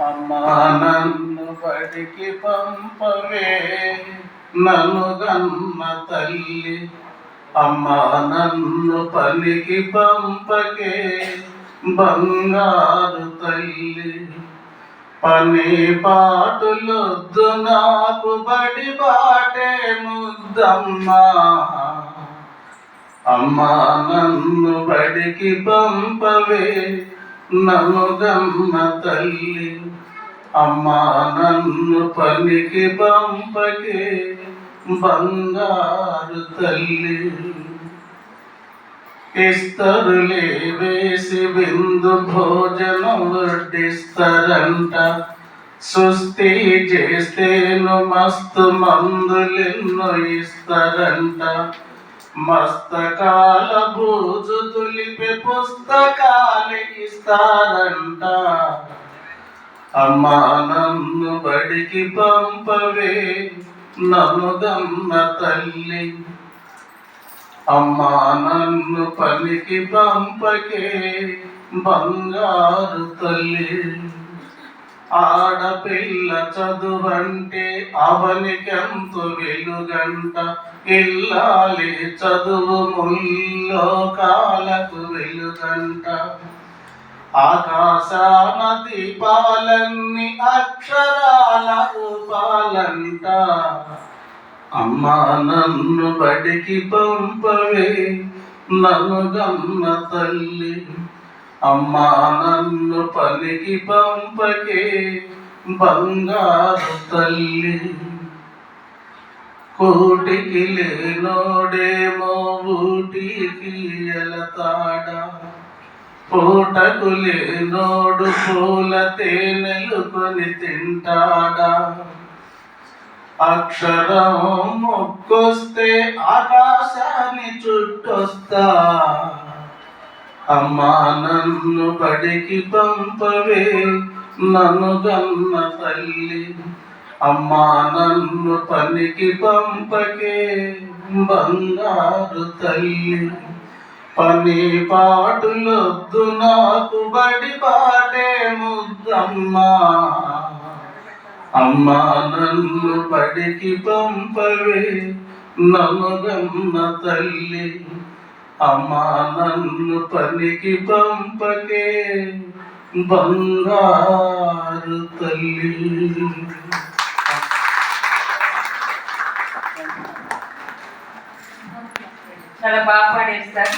అమ్మా నన్ను బడికి పంపవే. నన్ను గన్న తల్లి. అమ్మా నన్ను పనికి పంపకే. బంగారు తల్లి. పని పాటులొద్దు నాకు బడి బాటే ముద్దమ్మా. అమ్మా నన్ను బడికి పంపవే. నన్ను తల్లి అమ్మా నన్ను పనికి పంపకే బంగారు తల్లి. ఇస్తరులే వేసి బిందు భోజనం వడ్డిస్తారంట. సుస్థి చేస్తేను మస్తు మందులెన్నో ఇస్తారంట. మస్తకాల బూజు తులిపి పుస్తకాలు ఇస్తారంట. అమ్మా నన్ను బడికి పంపవే నన్ను దమ్మ తల్లి. అమ్మా నన్ను పనికి పంపకే బంగారు తల్లి. ఆడపిల్ల చదువంటే అవనికెంతు వెలుగంట. ఇల్లాలి చదువు ముల్లోకాలకు వెలుగంట. ఆకాశాన దీపాలన్నీ అక్షరాల రూపాలంట. అమ్మా నన్ను బడికి పంపవే నన్ను గమ్మ తల్లి. అమ్మా నన్ను పనికి పంపకే బంగారు తల్లి. కోటికి లేనోడేమో ఊటికి ఎలతాడ? పూటకు లేనోడు పూల తేనెలు కొని తింటాడా? అక్షరం మొక్కొస్తే ఆకాశాన్ని చుట్టొస్తా. అమ్మా నన్ను బడికి పంపవే నన్ను గన్న తల్లి. అమ్మా నన్ను పనికి పంపకే బంగారు తల్లి. పని పాటులొద్దు నాకు బడి పాటే ముద్దమ్మా. అమ్మా నన్ను బడికి పంపవే నన్ను గన్న తల్లి. అమ్మా నన్ను పనికి పంపకే. బంగారు తల్లి. చాలా బాగా పాడారు సార్.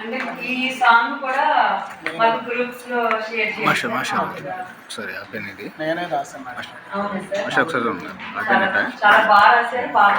అంటే ఈ సాంగ్ కూడా మాకు గ్రూప్స్లో షేర్ సరే నేనే రాసాను ఒకసారి ఇట్టా? చాలా బాగా రాశారు బాగా